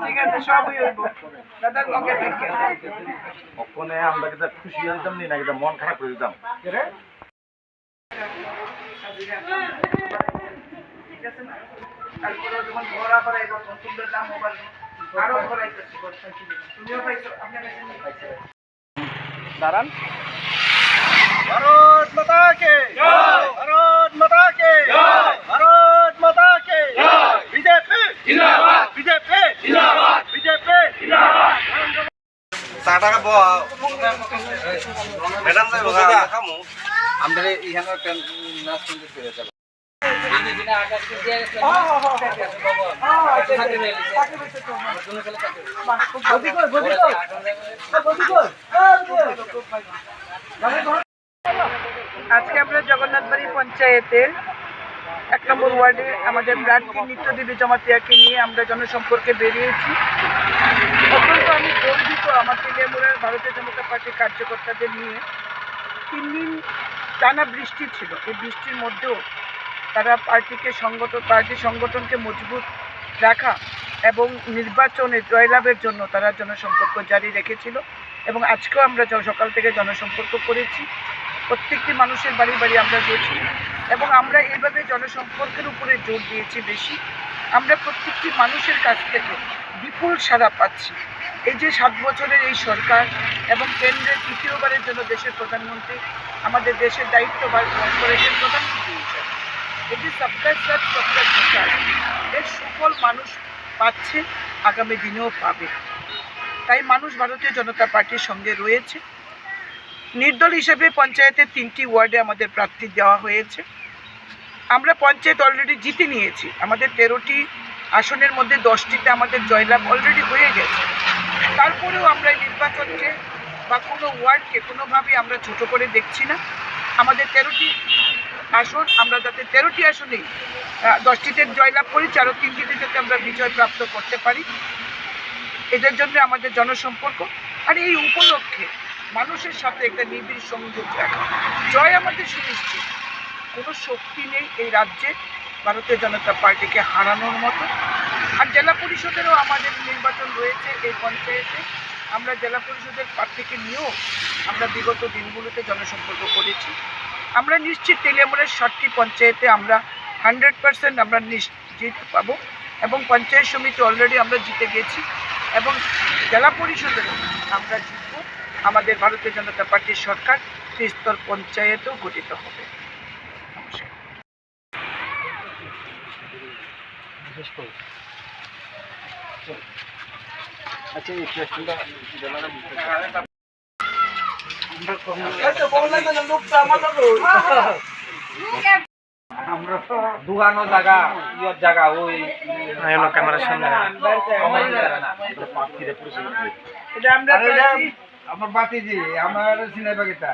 ঠিক আছে সবই হইব। দাদার লগে থেকে ওখানে আমরা কিন্তু খুশি নি কিন্তু মন খারাপ করে দিতাম? ঠিক আছে না। তারপরে যখন ঘর আবার আইব নতুনদের দাম মোবাইল আরও ঘরাইতেছি তুমিও পাইছো আপনার কাছে দাঁড়ান। ভারত মাতা কে টাকা ম্যাডাম খামু আমাদের এখানে নাচ শুনতে পেরে যাবে। আজকে আমরা জগন্নাথবাড়ি পঞ্চায়েতের এক নম্বর ওয়ার্ডে আমাদের প্রার্থী নিত্যদেবী জমাতিয়াকে নিয়ে আমরা জনসম্পর্কে বেরিয়েছি। ভারতীয় জনতা পার্টির কার্যকর্তাদের নিয়ে তিন দিন টানা বৃষ্টি ছিল। এই বৃষ্টির মধ্যেও তারা পার্টিকে সংগঠন পার্টি সংগঠনকে মজবুত রাখা এবং নির্বাচনে জয়লাভের জন্য তারা জনসম্পর্ক জারি রেখেছিল এবং আজকেও আমরা সকাল থেকে জনসম্পর্ক করেছি। প্রত্যেকটি মানুষের বাড়ি বাড়ি আমরা গেছি এবং আমরা এইভাবে জনসম্পর্কের উপরে জোর দিয়েছি বেশি। আমরা প্রত্যেকটি মানুষের কাছ থেকে বিপুল সাড়া পাচ্ছি। এই যে সাত বছরের এই সরকার এবং কেন্দ্রের তৃতীয়বারের জন্য দেশের প্রধানমন্ত্রী, আমাদের দেশের দায়িত্বভার গ্রহণ করেছেন প্রধানমন্ত্রী হিসেবে, এই যে সবকা সাথ, সবকা বিকাশ, এর সুফল মানুষ পাচ্ছে, আগামী দিনেও পাবে। তাই মানুষ ভারতীয় জনতা পার্টির সঙ্গে রয়েছে। নির্দল হিসেবে পঞ্চায়েতের তিনটি ওয়ার্ডে আমাদের প্রার্থী দেওয়া হয়েছে। আমরা পঞ্চায়েত অলরেডি জিতে নিয়েছি। আমাদের তেরোটি আসনের মধ্যে দশটিতে আমাদের জয়লাভ অলরেডি হয়ে গেছে। তারপরেও আমরা এই নির্বাচনকে বা কোনো ওয়ার্ডকে কোনোভাবেই আমরা ছোট করে দেখছি না। আমাদের তেরোটি আসন, আমরা যাতে তেরোটি আসনেই দশটিতে জয়লাভ করি, চারো তিনটিতে যাতে আমরা বিজয় প্রাপ্ত করতে পারি। এদের জন্য আমাদের জনসম্পর্ক। আর এই উপলক্ষে মানুষের সাথে একটা নিবিড় সংযোগ রাখা। জয় আমাদের সুনিশ্চিত। কোনো শক্তি নেই এই রাজ্যে, ভারতীয় জনতা পার্টিকে হারানোর মতো। আর জেলা পরিষদেরও আমাদের নির্বাচন রয়েছে এই পঞ্চায়েতে। আমরা জেলা পরিষদের প্রার্থীকে নিয়েও আমরা বিগত দিনগুলোতে জনসম্পর্ক করেছি। আমরা নিশ্চিত তেলিয়ামুড়ের ষাটটি পঞ্চায়েতে আমরা হান্ড্রেড পার্সেন্ট আমরা নিশ্চিত পাবো এবং পঞ্চায়েত সমিতি অলরেডি আমরা জিতে গেছি এবং জেলা পরিষদেরও আমরা জিতব। আমাদের ভারতীয় জনতা পার্টির সরকার ত্রিস্তর পঞ্চায়েতও গঠিত হবে। আচ্ছা এই কোয়েশ্চেনটা আমরা তো দুগানো জায়গা ইয়র জায়গা ওই এলো ক্যামেরার সামনে। এটা আমরা আরে প্রার্থী- আমার বাতিজি আমার সিনেমা গীতা